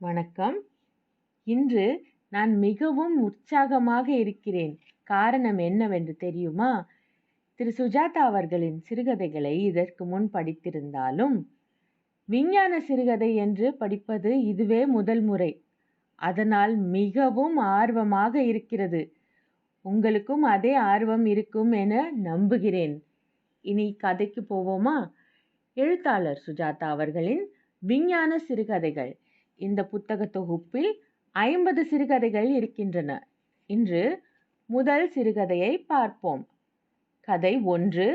வணக்கம். இன்று நான் மிகவும் உற்சாகமாக இருக்கிறேன். காரணம் என்னவென்று தெரியுமா? திரு. சுஜாதா அவர்களின் சிறுகதைகளை இதற்கு முன் படித்திருந்தாலும் விஞ்ஞான சிறுகதை என்று படிப்பது இதுவே முதல் முறை. அதனால் மிகவும் ஆர்வமாக இருக்கிறது. உங்களுக்கும் அதே ஆர்வம் இருக்கும் என நம்புகிறேன். இனி கதைக்கு போவோமா? எழுத்தாளர் சுஜாதா அவர்களின் விஞ்ஞான சிறுகதைகள். இந்த புத்தக தொகுப்பில் ஐம்பது சிறுகதைகள் இருக்கின்றன. இன்று முதல் சிறுகதையை பார்ப்போம். கதை ஒன்று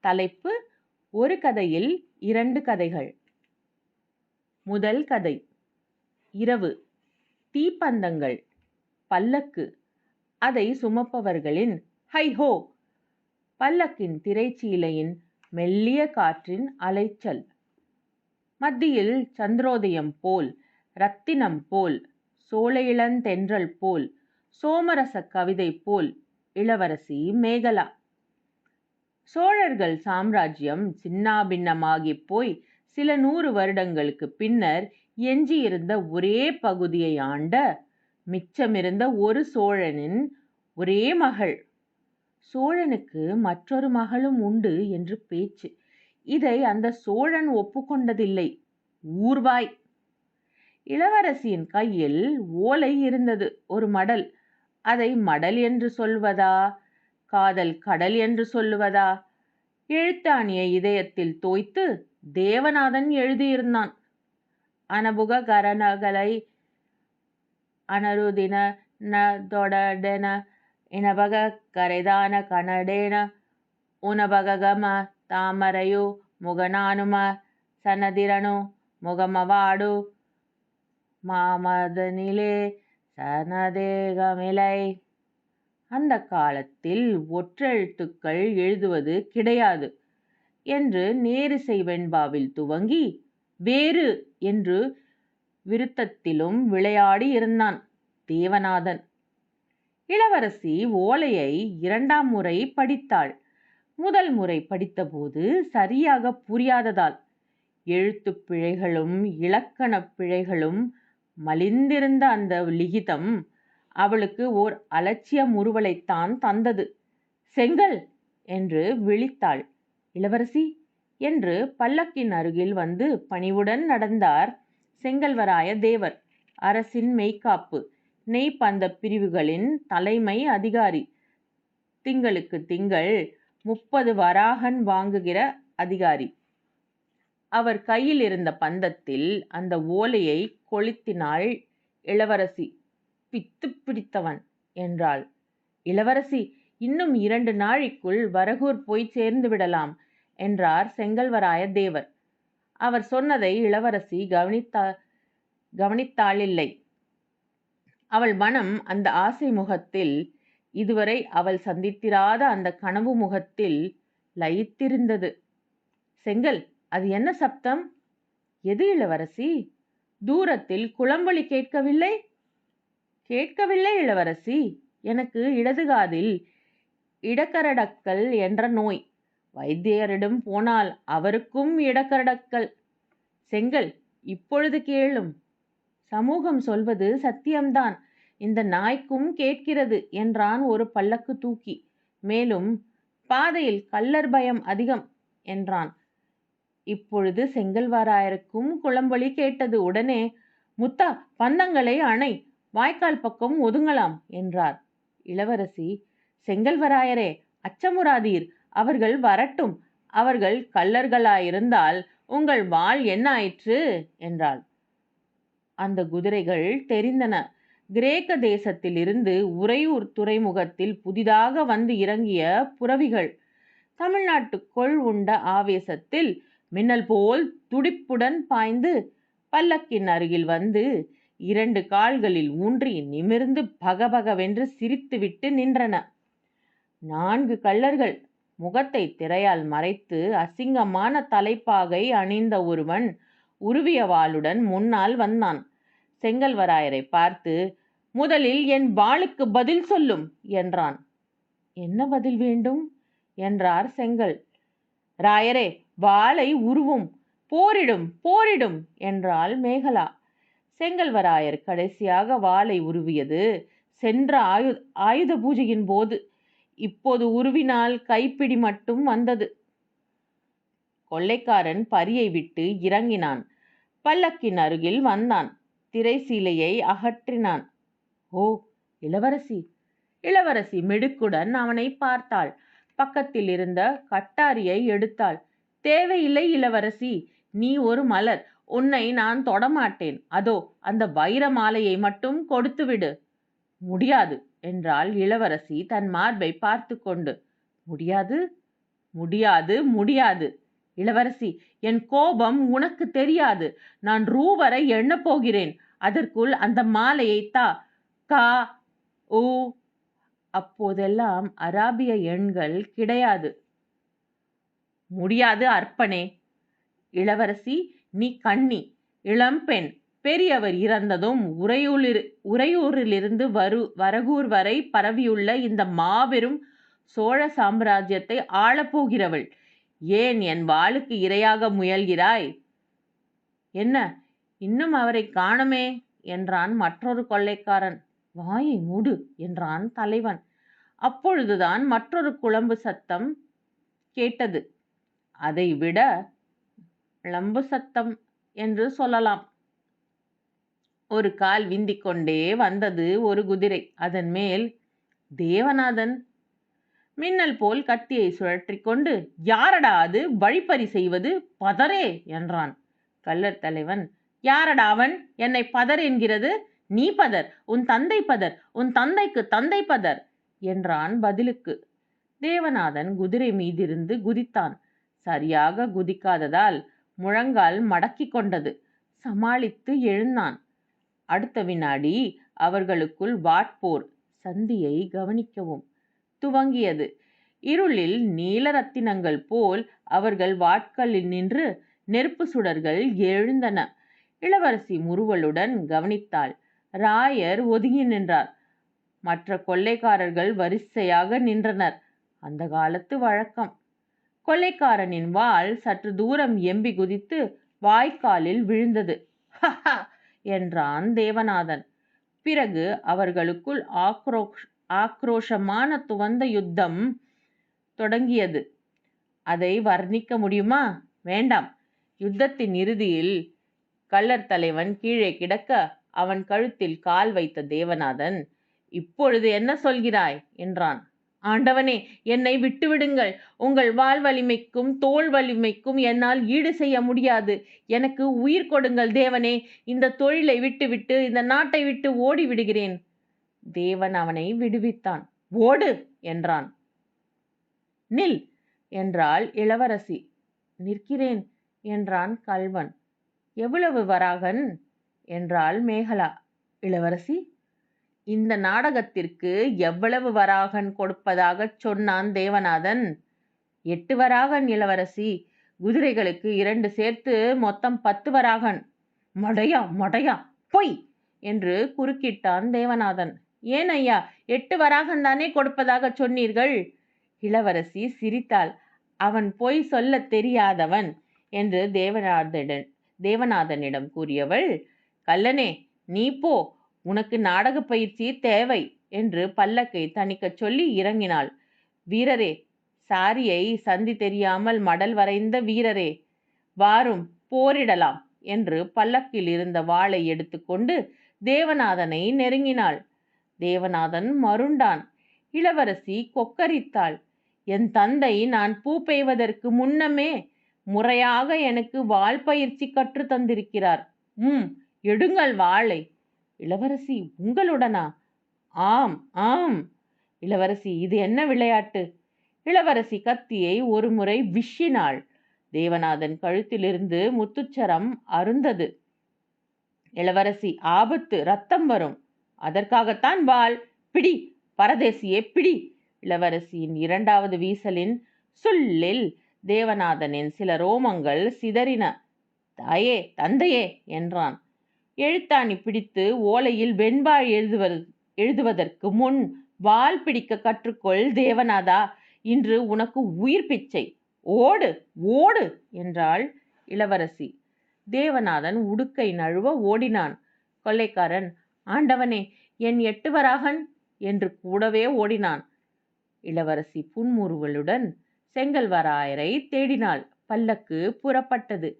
தலைப்பு ஒரு கதையில் இரண்டு கதைகள். முதல் கதை இரவு தீப்பந்தங்கள் பல்லக்கு. அதை சுமப்பவர்களின் ஹைஹோ பல்லக்கின் திரைச்சீலையின் மெல்லிய காற்றின் அலைச்சல். மத்தியில் சந்திரோதயம் போல் ரத்தினம் போல் சோலையிளந்தென்றல் போல் சோமரச கவிதை போல் இளவரசி மேகலா. சோழர்கள் சாம்ராஜ்யம் சின்னாபின்னமாகிப் போய் சில நூறு வருடங்களுக்கு பின்னர் எஞ்சியிருந்த ஒரே பகுதியை ஆண்ட மிச்சமிருந்த ஒரு சோழனின் ஒரே மகள். சோழனுக்கு மற்றொரு மகளும் உண்டு என்று பேச்சு. இதை அந்த சோழன் ஒப்புக்கொண்டதில்லை. ஊர்வாய்! இளவரசியின் கையில் ஓலை இருந்தது ஒரு மடல். அதை மடல் என்று சொல்வதா? காதல் கடல் என்று சொல்லுவதா எழுத்தாணியை இதயத்தில் தோய்த்து தேவநாதன் எழுதியிருந்தான். அனபுக கரணகலை அனருதின ந தொடடென இனபக கரைதான கனடேன உனபகம தாமரையோ முகநானும சனதிரனு முகமவாடு மாமதனிலே சனதேகமிலை அந்த காலத்தில் ஒற்றெழுத்துக்கள் எழுதுவது கிடையாது என்று நேரிசை வெண்பாவில் துவங்கி வேறு என்று விருத்தத்திலும் விளையாடி இருந்தான் தேவநாதன். இளவரசி ஓலையை இரண்டாம் முறை படித்தாள். முதல் முறை படித்தபோது சரியாக புரியாததால் எழுத்துப் பிழைகளும் இலக்கணப் பிழைகளும் மலிந்திருந்த அந்த லிகிதம் அவளுக்கு ஓர் அலட்சிய முறுவலைத்தான் தந்தது. செங்கல்! என்று விழித்தாள். இளவரசி! என்று பல்லக்கின் அருகில் வந்து பணிவுடன் நடந்தார் செங்கல்வராய தேவர். அரசின் மெய்காப்பு நெய்ப்பந்த பிரிவுகளின் தலைமை அதிகாரி! திங்களுக்கு திங்கள் முப்பது வராகன் வாங்குகிற அதிகாரி! அவர் கையில் இருந்த பந்தத்தில் அந்த ஓலையை கொளுத்தினாள் இளவரசி. பித்து பிடித்தவன் என்றாள். இளவரசி இன்னும் இரண்டு நாளைக்குள் வரகூர் போய் சேர்ந்து விடலாம் என்றார் செங்கல்வராய தேவர். அவர் சொன்னதை இளவரசி கவனித்தா கவனித்தாளில்லை. அவள் மனம் அந்த ஆசை முகத்தில் இதுவரை அவள் சந்தித்திராத அந்த கனவு முகத்தில் லயித்திருந்தது. செங்கல் அது என்ன சப்தம்? எது இளவரசி? தூரத்தில் குளம்பொலி கேட்கவில்லை? கேட்கவில்லை இளவரசி. எனக்கு இடது காதில் இடக்கரடக்கல் என்ற நோய். வைத்தியரிடம் போனால் அவருக்கும் இடக்கரடக்கல். செங்கல் இப்பொழுது கேளும். சமூகம் சொல்வது சத்தியம்தான். இந்த நாய்க்கும் கேட்கிறது என்றான் ஒரு பல்லக்கு தூக்கி. மேலும் பாதையில் கள்ளர் பயம் அதிகம் என்றான். இப்பொழுது செங்கல்வாராயருக்கும் குளம்பொலி கேட்டது உடனே முத்தா பந்தங்களை அணை வாய்க்கால் பக்கம் ஒதுங்கலாம் என்றார். இளவரசி செங்கல்வராயரே அச்சமுறாதீர் அவர்கள் வரட்டும் அவர்கள் கள்ளர்களாயிருந்தால் உங்கள் வாள் என்ன ஆயிற்று? என்றாள். அந்த குதிரைகள் தெரிந்தன. கிரேக்க தேசத்திலிருந்து உறையூர் துறைமுகத்தில் புதிதாக வந்து இறங்கிய புறவிகள் தமிழ்நாட்டுக்குள் உண்ட ஆவேசத்தில் மின்னல் போல் துடிப்புடன் பாய்ந்து பல்லக்கின் அருகில் வந்து இரண்டு கால்களில் ஊன்றி நிமிர்ந்து பகபகவென்று சிரித்துவிட்டு நின்றன. நான்கு கள்ளர்கள் முகத்தை திரையால் மறைத்து அசிங்கமான தலைப்பாகை அணிந்த ஒருவன் உருவிய வாளுடன் முன்னால் வந்தான். செங்கல்வராயரை பார்த்து முதலில் என் வாளுக்கு பதில் சொல்லும் என்றான். என்ன பதில் வேண்டும்? என்றார் செங்கல். ராயரே வாளை உருவும் போரிடும் போரிடும் என்றாள் மேகலா. செங்கல்வராயர் கடைசியாக வாளை உருவியது. சென்ற ஆயு ஆயுத பூஜையின் போது. இப்போது உருவினால் கைப்பிடி மட்டும் வந்தது. கொள்ளைக்காரன் பரியை விட்டு இறங்கினான். பல்லக்கின் அருகில் வந்தான். திரைசீலையை அகற்றினான். ஓ இளவரசி. இளவரசி மிடுக்குடன் அவனை பார்த்தாள். பக்கத்தில் இருந்த கட்டாரியை எடுத்தாள். தேவையில்லை இளவரசி நீ ஒரு மலர். உன்னை நான் தொடமாட்டேன். அதோ அந்த வைர மாலையை மட்டும் கொடுத்துவிடு முடியாது என்றாள் இளவரசி தன் மார்பை பார்த்து கொண்டு. முடியாது முடியாது முடியாது. இளவரசி என் கோபம் உனக்கு தெரியாது. நான் ரூவரை எண்ணப் போகிறேன். அதற்குள் அந்த மாலையை தா கா ஊ அப்போதெல்லாம் அராபிய எண்கள் கிடையாது. முடியாது அற்பனே இளவரசி நீ கண்ணி இளம்பெண் பெரியவர் இறந்ததும் உறையூரில் உறையூரிலிருந்து வரு வரகூர் வரை பரவியுள்ள இந்த மாபெரும் சோழ சாம்ராஜ்யத்தை ஆளப்போகிறவள். ஏன் என் வாளுக்கு இரையாக முயல்கிறாய்? என்ன? இன்னும் அவரை காணமே? என்றான் மற்றொரு கொள்ளைக்காரன். வாயை மூடு என்றான் தலைவன். அப்பொழுதுதான் மற்றொரு குழம்பு சத்தம் கேட்டது. அதைவிட லம்பு சத்தம் என்று சொல்லலாம். ஒரு கால் விந்திக் கொண்டே வந்தது ஒரு குதிரை. அதன் மேல் தேவநாதன் மின்னல் போல் கத்தியை சுழற்றி கொண்டு யாரடா அது? வழிப்பறி செய்வது பதரே என்றான். கள்ளர் தலைவன் யாரடா அவன்? என்னை பதர் என்கிறது நீ பதர் உன் தந்தை பதர் உன் தந்தைக்கு தந்தை பதர் என்றான் பதிலுக்கு. தேவநாதன் குதிரை மீதிருந்து குதித்தான். சரியாக குதிக்காததால் முழங்கால் மடக்கி கொண்டது. சமாளித்து எழுந்தான். அடுத்த வினாடி அவர்களுக்குள் வாட்போர் சந்தியை கவனிக்கவும் துவங்கியது. இருளில் நீலரத்தினங்கள் போல் அவர்கள் வாட்களில் நின்று நெருப்பு சுடர்கள் எழுந்தன. இளவரசி முறுவலுடன் கவனித்தாள். ராயர் ஒதுங்கி நின்றார். மற்ற கொள்ளைக்காரர்கள் வரிசையாக நின்றனர். அந்த காலத்து வழக்கம். கொள்ளைக்காரனின் வாள் சற்று தூரம் எம்பி குதித்து வாய்க்காலில் விழுந்தது. "ஹஹா" என்றான் தேவநாதன். பிறகு அவர்களுக்குள் ஆக்ரோஷ் ஆக்ரோஷமான துவந்த யுத்தம் தொடங்கியது. அதை வர்ணிக்க முடியுமா? வேண்டாம். யுத்தத்தின் இறுதியில் கள்ளர் தலைவன் கீழே கிடக்க அவன் கழுத்தில் கால் வைத்த தேவநாதன் இப்பொழுது என்ன சொல்கிறாய்? என்றான். ஆண்டவனே என்னை விட்டுவிடுங்கள். உங்கள் வாள் வலிமைக்கும் தோல் வலிமைக்கும் என்னால் ஈடு செய்ய முடியாது. எனக்கு உயிர் கொடுங்கள் தேவனே. இந்த தொழிலை விட்டுவிட்டு இந்த நாட்டை விட்டு ஓடி விடுகிறேன் தேவன் அவனை விடுவித்தான். ஓடு! என்றான். நில்! என்றாள் இளவரசி. நிற்கிறேன் என்றான் கல்வன் எவ்வளவு வராகன்? என்றாள் மேகலா. இளவரசி இந்த நாடகத்திற்கு எவ்வளவு வராகன் கொடுப்பதாகச் சொன்னான் தேவநாதன்? எட்டு வராகன் இளவரசி குதிரைகளுக்கு இரண்டு சேர்த்து மொத்தம் பத்து வராகன். மடையா மடையா பொய்! என்று குறுக்கிட்டான் தேவநாதன். ஏன் ஐயா எட்டு வராகன் தானே கொடுப்பதாக சொன்னீர்கள்? இளவரசி சிரித்தாள். அவன் பொய் சொல்லத் தெரியாதவன் என்று தேவநாதனிடம் தேவநாதனிடம் கூறியவள் கல்லனே நீ போ. உனக்கு நாடகப் பயிற்சி தேவை என்று பல்லக்கை தணிக்கச் சொல்லி இறங்கினாள். வீரரே சாரியை சந்தி தெரியாமல் மடல் வரைந்த வீரரே வாரும் போரிடலாம் என்று பல்லக்கில் இருந்த வாளை எடுத்துக்கொண்டு தேவநாதனை நெருங்கினாள். தேவநாதன் மருண்டான். இளவரசி கொக்கரித்தாள். என் தந்தை நான் பூ பெய்வதற்கு முன்னமே முறையாக எனக்கு வாள் பயிற்சி கற்று தந்திருக்கிறார். ம் எடுங்கள் வாளை. இளவரசி உங்களுடனா? ஆம் ஆம். இளவரசி இது என்ன விளையாட்டு? இளவரசி கத்தியை ஒரு முறை விஷினாள். தேவநாதன் கழுத்திலிருந்து முத்துச்சரம் அருந்தது. இளவரசி ஆபத்து ரத்தம் வரும். அதற்காகத்தான் வாள். பிடி பரதேசியே பிடி. இளவரசியின் இரண்டாவது வீசலின் சொல்லில் தேவநாதனின் சில ரோமங்கள் சிதறின. தாயே தந்தையே என்றான். எழுத்தாணி பிடித்து ஓலையில் வெண்பா எழுதுவது எழுதுவதற்கு முன் வாள் பிடிக்க கற்றுக்கொள் தேவநாதா இன்று உனக்கு உயிர் பிச்சை. ஓடு ஓடு என்றாள் இளவரசி. தேவநாதன் உடுக்கை நழுவ ஓடினான். கொள்ளைக்காரன் ஆண்டவனே என் எட்டுவராகன்? என்று கூடவே ஓடினான். இளவரசி புன்முறுவலுடன் செங்கல்வராயரை தேடினாள். பல்லக்கு புறப்பட்டது.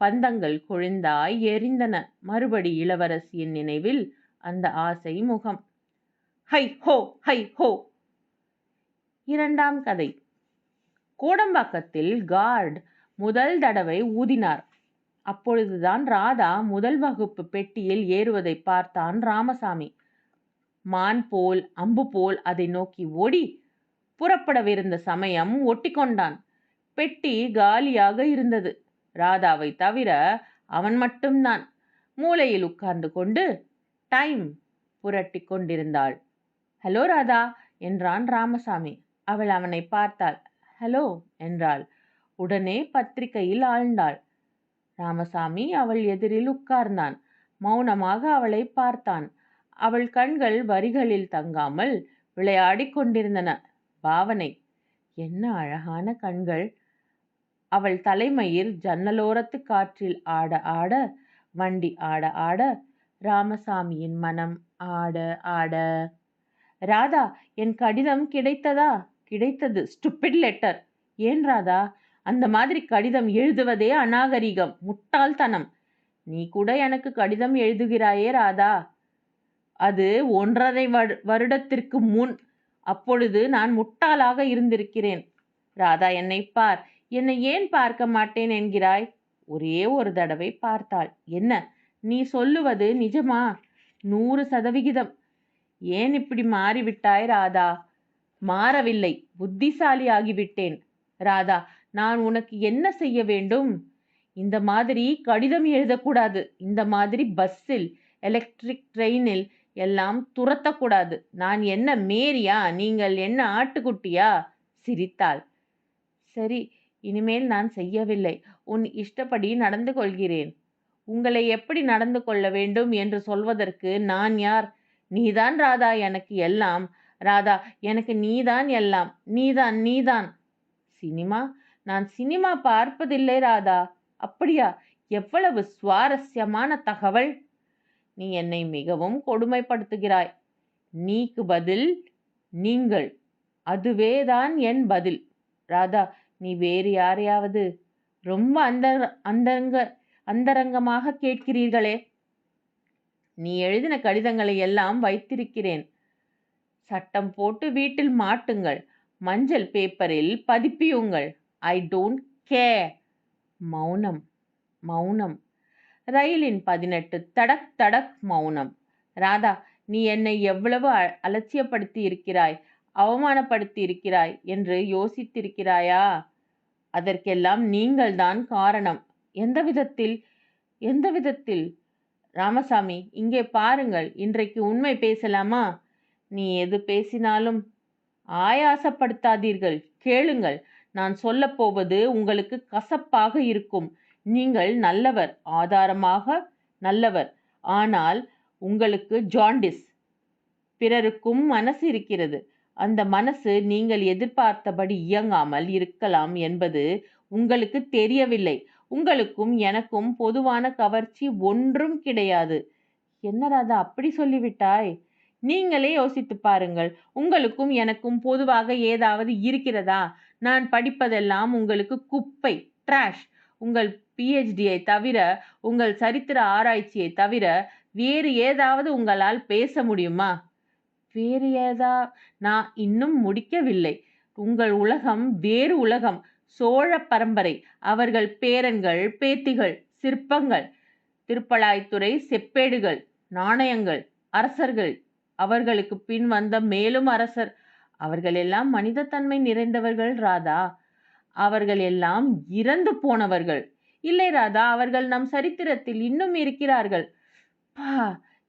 பந்தங்கள் கொழுந்தாய் எரிந்தன. மறுபடி இளவரசியின் நினைவில் அந்த ஆசை முகம். ஹை ஹோ ஹை ஹோ! இரண்டாம் கதை. கோடம்பாக்கத்தில் கார்டு முதல் தடவை ஊதினார். அப்பொழுதுதான் ராதா முதல் வகுப்பு பெட்டியில் ஏறுவதை பார்த்தான் ராமசாமி. மான் போல் அம்பு போல் அதை நோக்கி ஓடி புறப்படவிருந்த சமயம் ஒட்டி கொண்டான் பெட்டி காலியாக இருந்தது. ராதாவை தவிர அவன் மட்டும்தான். மூலையில் உட்கார்ந்து கொண்டு டைம் புரட்டி கொண்டிருந்தாள். ஹலோ ராதா என்றான் ராமசாமி. அவள் அவனை பார்த்தாள். ஹலோ என்றாள். உடனே பத்திரிகையில் ஆழ்ந்தாள். ராமசாமி அவள் எதிரில் உட்கார்ந்தான். மௌனமாக அவளை பார்த்தான். அவள் கண்கள் வரிகளில் தங்காமல் விளையாடிக் கொண்டிருந்தன. பாவனை என்ன அழகான கண்கள்! அவள் தலைமையில் ஜன்னலோரத்து காற்றில் ஆட ஆட வண்டி ஆட ஆட ராமசாமியின் மனம் ஆட ஆட. ராதா என் கடிதம் கிடைத்ததா? கிடைத்தது. Stupid letter. ஏன் ராதா? அந்த மாதிரி கடிதம் எழுதுவதே அநாகரிகம் முட்டாள்தனம். நீ கூட எனக்கு கடிதம் எழுதுகிறாயே ராதா. அது ஒன்றரை வருடத்திற்கு முன் அப்பொழுது நான் முட்டாளாக இருந்திருக்கிறேன். ராதா என்னை பார். என்னை ஏன் பார்க்க மாட்டேன் என்கிறாய்? ஒரே ஒரு தடவை பார்த்தாள். என்ன? நீ சொல்லுவது நிஜமா? நூறு சதவிகிதம். ஏன் இப்படி மாறிவிட்டாய் ராதா? மாறவில்லை. புத்திசாலி ஆகிவிட்டேன் ராதா நான் உனக்கு என்ன செய்ய வேண்டும்? இந்த மாதிரி கடிதம் எழுதக்கூடாது. இந்த மாதிரி பஸ்ஸில் எலக்ட்ரிக் ட்ரெயினில் எல்லாம் துரத்தக்கூடாது. நான் என்ன மேரியா? நீங்கள் என்ன ஆட்டுக்குட்டியா? சிரித்தாள். சரி இனிமேல் நான் செய்யவில்லை. உன் இஷ்டப்படி நடந்து கொள்கிறேன். உங்களை எப்படி நடந்து கொள்ள வேண்டும் என்று சொல்வதற்கு நான் யார்? நீதான் ராதா எனக்கு எல்லாம். ராதா எனக்கு நீதான் எல்லாம். நீதான் நீதான். சினிமா? நான் சினிமா பார்ப்பதில்லை ராதா. அப்படியா? எவ்வளவு சுவாரஸ்யமான தகவல். நீ என்னை மிகவும் கொடுமைப்படுத்துகிறாய். நீக்கு பதில் நீங்கள். அதுவேதான் என் பதில். ராதா நீ வேறு யாரையாவது ரொம்ப அந்த அந்தரங்க அந்தரங்கமாக கேட்கிறீர்களே? நீ எழுதின கடிதங்களை எல்லாம் வைத்திருக்கிறேன். சட்டம் போட்டு வீட்டில் மாட்டுங்கள். மஞ்சள் பேப்பரில் பதிப்பியுங்கள். ஐ டோன்ட் கே மௌனம் மௌனம். ரயிலின் பதினெட்டு தடக் தடக் மௌனம். ராதா நீ என்னை எவ்வளவு அலட்சியப்படுத்தி இருக்கிறாய் அவமானப்படுத்தி இருக்கிறாய் என்று யோசித்திருக்கிறாயா? அதற்கெல்லாம் நீங்கள்தான் காரணம். எந்த விதத்தில்? எந்த விதத்தில்? ராமசாமி இங்கே பாருங்கள் இன்றைக்கு உண்மை பேசலாமா? நீ எது பேசினாலும் ஆயாசப்படுத்தாதீர்கள். கேளுங்கள் நான் சொல்லப்போவது உங்களுக்கு கசப்பாக இருக்கும். நீங்கள் நல்லவர் ஆதாரமாக நல்லவர். ஆனால் உங்களுக்கு ஜாண்டிஸ் பிறருக்கும் மனசு இருக்கிறது. அந்த மனசு நீங்கள் எதிர்பார்த்தபடி இயங்காமல் இருக்கலாம் என்பது உங்களுக்கு தெரியவில்லை. உங்களுக்கும் எனக்கும் பொதுவான கவர்ச்சி ஒன்றும் கிடையாது. என்னடா அதை அப்படி சொல்லிவிட்டாய்? நீங்களே யோசித்து பாருங்கள். உங்களுக்கும் எனக்கும் பொதுவாக ஏதாவது இருக்கிறதா? நான் படிப்பதெல்லாம் உங்களுக்கு குப்பை ட்ராஷ் உங்கள் பிஹெச்டியை தவிர உங்கள் சரித்திர ஆராய்ச்சியை தவிர வேறு ஏதாவது உங்களால் பேச முடியுமா? வேறு ஏதா நான் இன்னும் முடிக்கவில்லை. உங்கள் உலகம் வேறு உலகம். சோழ பரம்பரை. அவர்கள் பேரன்கள் பேத்திகள் சிற்பங்கள் திருப்பலாய்த்துறை செப்பேடுகள் நாணயங்கள் அரசர்கள். அவர்களுக்கு பின் வந்த மேலும் அரசர். அவர்கள் எல்லாம் மனிதத்தன்மை நிறைந்தவர்கள் ராதா. அவர்கள் எல்லாம் இறந்து போனவர்கள். இல்லை ராதா அவர்கள் நம் சரித்திரத்தில் இன்னும் இருக்கிறார்கள். பா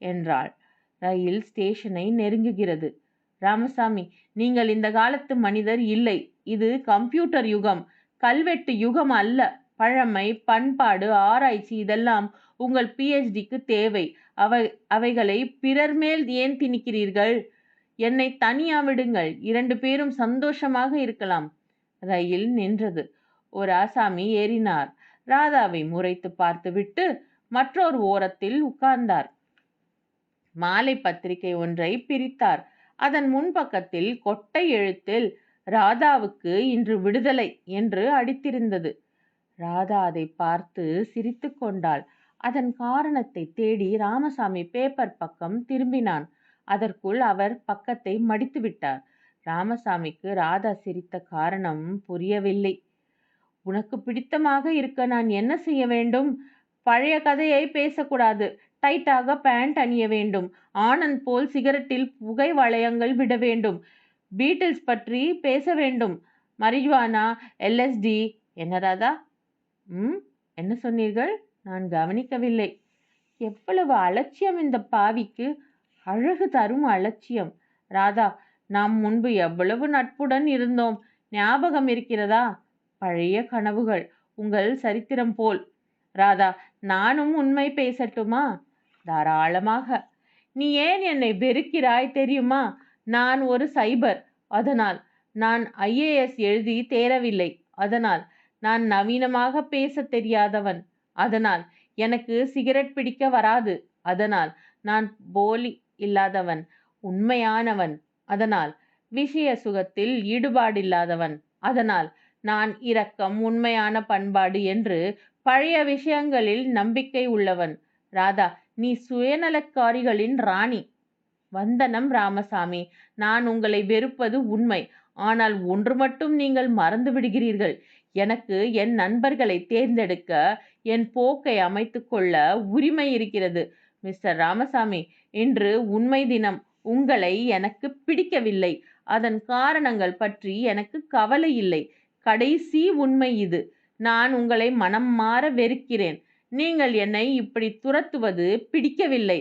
என்றாள். ரயில் ஸ்டேஷனை நெருங்குகிறது. ராமசாமி நீங்கள் இந்த காலத்து மனிதர் இல்லை. இது கம்ப்யூட்டர் யுகம். கல்வெட்டு யுகம் அல்ல. பழமை பண்பாடு ஆராய்ச்சி இதெல்லாம் உங்கள் பிஹெச்டிக்கு தேவை. அவை அவைகளை பிறர் மேல் ஏன் திணிக்கிறீர்கள்? என்னை தனியா விடுங்கள். இரண்டு பேரும் சந்தோஷமாக இருக்கலாம். ரயில் நின்றது. ஒரு ஆசாமி ஏறினார். ராதாவை முறைத்து பார்த்துவிட்டு மற்றொரு ஓரத்தில் உட்கார்ந்தார். மாலை பத்திரிகை ஒன்றை பிரித்தார். அதன் முன்பக்கத்தில் கொட்டை எழுத்தில் ராதாவுக்கு இன்று விடுதலை என்று அடித்திருந்தது. ராதா அதை பார்த்து சிரித்து கொண்டாள். அதன் காரணத்தை தேடி ராமசாமி பேப்பர் பக்கம் திரும்பினான். அதற்குள் அவர் பக்கத்தை மடித்து விட்டார். ராமசாமிக்கு ராதா சிரித்த காரணம் புரியவில்லை. உனக்கு பிடித்தமாக இருக்க நான் என்ன செய்ய வேண்டும்? பழைய கதையை பேசக்கூடாது. டைட்டாக பேண்ட் அணிய வேண்டும். ஆனந்த் போல் சிகரெட்டில் புகை வளையங்கள் விட வேண்டும். பீட்டில்ஸ் பற்றி பேச வேண்டும். மரிஜுவானா எல்எஸ்டி என்ன ராதா? ம் என்ன சொன்னீர்கள்? நான் கவனிக்கவில்லை. எவ்வளவு அலட்சியம் இந்த பாவிக்கு. அழகு தரும் அலட்சியம். ராதா நாம் முன்பு எவ்வளவு நட்புடன் இருந்தோம். ஞாபகம் இருக்கிறதா? பழைய கனவுகள். உங்கள் சரித்திரம் போல். ராதா நானும் உண்மை பேசட்டுமா? தாராளமாக. நீ ஏன் என்னை வெறுக்கிறாய் தெரியுமா? நான் ஒரு சைபர். அதனால் நான் ஐஏஎஸ் எழுதி தேரவில்லை. அதனால் நான் நவீனமாக பேச தெரியாதவன். அதனால் எனக்கு சிகரெட் பிடிக்க வராது. அதனால் நான் போலி இல்லாதவன். உண்மையானவன். அதனால் விஷய சுகத்தில் ஈடுபாடில்லாதவன். அதனால் நான் இரக்கம் உண்மையான பண்பாடு என்று பழைய விஷயங்களில் நம்பிக்கை உள்ளவன். ராதா நீ சுயநலக்காரிகளின் ராணி. வந்தனம் ராமசாமி நான் உங்களை வெறுப்பது உண்மை. ஆனால் ஒன்று மட்டும் நீங்கள் மறந்து விடுகிறீர்கள். எனக்கு என் நண்பர்களை தேர்ந்தெடுக்க என் போக்கை அமைத்து கொள்ள உரிமை இருக்கிறது. மிஸ்டர் ராமசாமி இன்று உண்மை தினம். உங்களை எனக்கு பிடிக்கவில்லை. அதன் காரணங்கள் பற்றி எனக்கு கவலை இல்லை. கடைசி உண்மை இது. நான் உங்களை மனம் மாற வெறுக்கிறேன். நீங்கள் என்னை இப்படி துரத்துவது பிடிக்கவில்லை.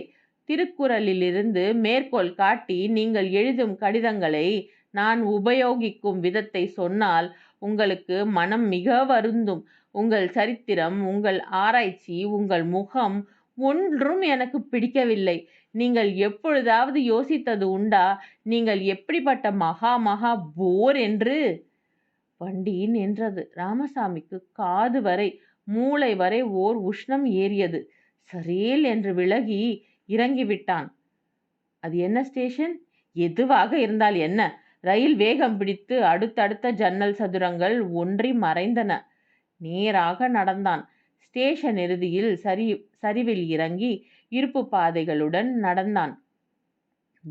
திருக்குறளிலிருந்து மேற்கோள் காட்டி நீங்கள் எழுதும் கடிதங்களை நான் உபயோகிக்கும் விதத்தை சொன்னால் உங்களுக்கு மனம் மிக வருந்தும். உங்கள் சரித்திரம் உங்கள் ஆராய்ச்சி உங்கள் முகம் ஒன்றும் எனக்கு பிடிக்கவில்லை. நீங்கள் எப்பொழுதாவது யோசித்தது உண்டா? நீங்கள் எப்படிப்பட்ட மகா மகா போர் என்று? வண்டி நின்றது. ராமசாமிக்கு காது வரை மூளை வரை ஓர் உஷ்ணம் ஏறியது. சரேல் என்று விலகி இறங்கிவிட்டான். அது என்ன ஸ்டேஷன்? எதுவாக இருந்தால் என்ன? ரயில் வேகம் பிடித்து அடுத்தடுத்த ஜன்னல் சதுரங்கள் ஒன்றி மறைந்தன. நேராக நடந்தான். ஸ்டேஷன் இறுதியில் சரி சரிவில் இறங்கி இருப்பு பாதைகளுடன் நடந்தான்.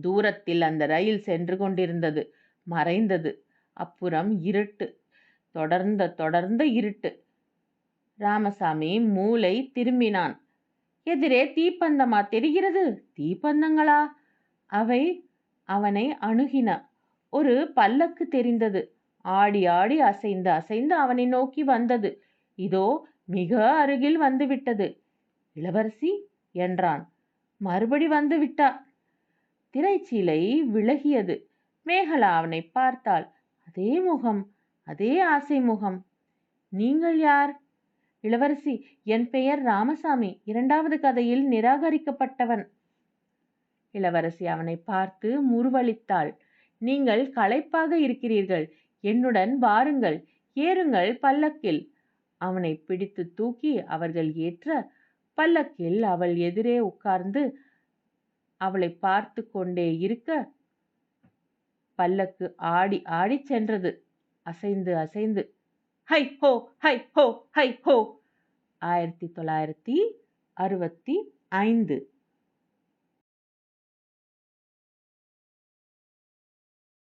தூரத்தில் அந்த ரயில் சென்று கொண்டிருந்தது. மறைந்தது. அப்புறம் இருட்டு. தொடர்ந்த தொடர்ந்த இருட்டு. ராமசாமி மூளை திரும்பினான். எதிரே தீப்பந்தமா தெரிகிறது? தீப்பந்தங்களா? அவை அவனை அணுகின. ஒரு பல்லக்கு தெரிந்தது. ஆடி ஆடி அசைந்து அசைந்து அவனை நோக்கி வந்தது. இதோ மிக அருகில் வந்துவிட்டது. இளவரசி என்றான். மறுபடி வந்து விட்டா திரைச்சீலை விலகியது. மேகலா அவனை பார்த்தாள். அதே முகம் அதே ஆசை முகம். நீங்கள் யார்? இளவரசி என் பெயர் ராமசாமி. இரண்டாவது கதையில் நிராகரிக்கப்பட்டவன். இளவரசி அவனை பார்த்து முருவளித்தாள் நீங்கள் களைப்பாக இருக்கிறீர்கள். என்னுடன் வாருங்கள். ஏறுங்கள் பல்லக்கில். அவனை பிடித்து தூக்கி அவர்கள் ஏற்ற பல்லக்கில் அவள் எதிரே உட்கார்ந்து அவளை பார்த்து கொண்டே இருக்க பல்லக்கு ஆடி ஆடிச் சென்றது. அசைந்து அசைந்து ஹை ஹோ ஹை ஹோ ஹை ஹோ. ஆயிரத்தி தொள்ளாயிரத்தி அறுபத்தி ஐந்து.